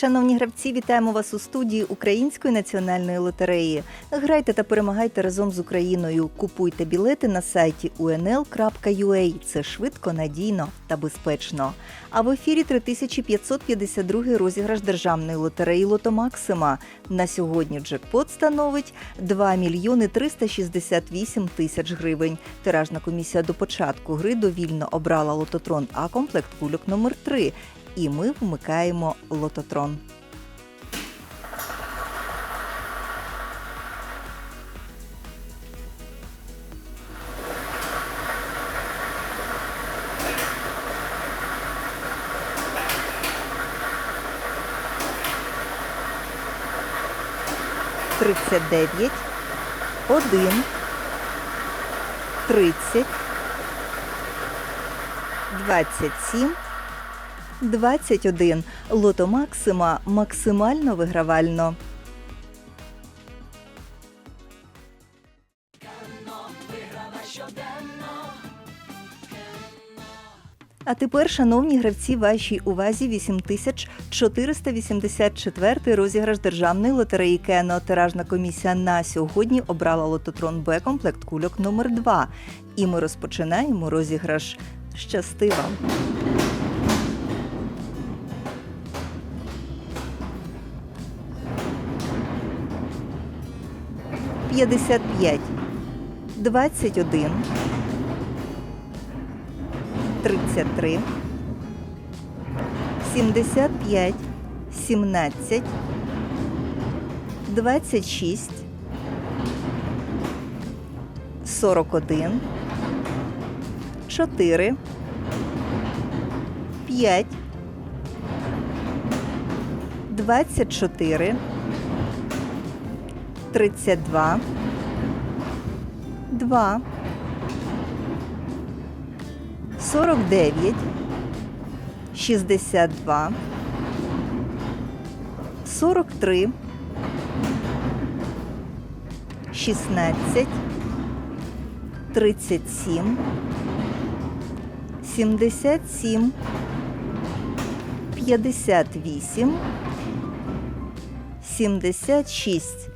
Шановні гравці, вітаємо вас у студії Української національної лотереї. Грайте та перемагайте разом з Україною. Купуйте білети на сайті unl.ua. Це швидко, надійно та безпечно. А в ефірі 3552 розіграш державної лотереї Лото Максима. На сьогодні джекпот становить 2 мільйони 368 тисяч гривень. Тиражна комісія до початку гри довільно обрала лототрон А комплект кульок номер 3 і ми вмикаємо лототрон. Тридцять дев'ять, один, тридцять, двадцять сім. 21. Лото Максима максимально вигравально. А тепер, шановні гравці, вашій увазі 8484 розіграш державної лотереї Кено. Тиражна комісія на сьогодні обрала лототрон Б комплект кульок номер 2 І ми розпочинаємо розіграш. Щасти вам! 55, 21, 33, 75, 17, 26, 41, 4, 5, 24, 32, 2, 49, 62, 43, 16, 37, 77, 58, 76.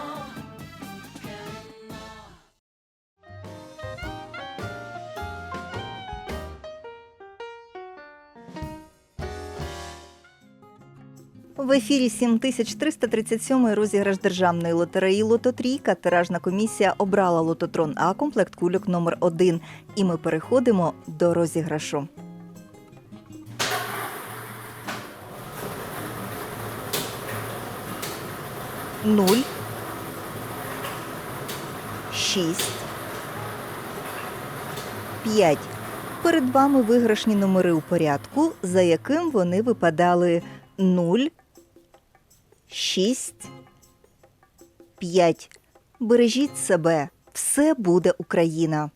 В ефірі 7337 розіграш державної лотереї Лототрійка. Тиражна комісія обрала лототрон А комплект кульок номер 1 І ми переходимо до розіграшу. Нуль. Шість. П'ять. Перед вами виграшні номери у порядку, за яким вони випадали 0, 6, 5. Бережіть себе. Все буде Україна.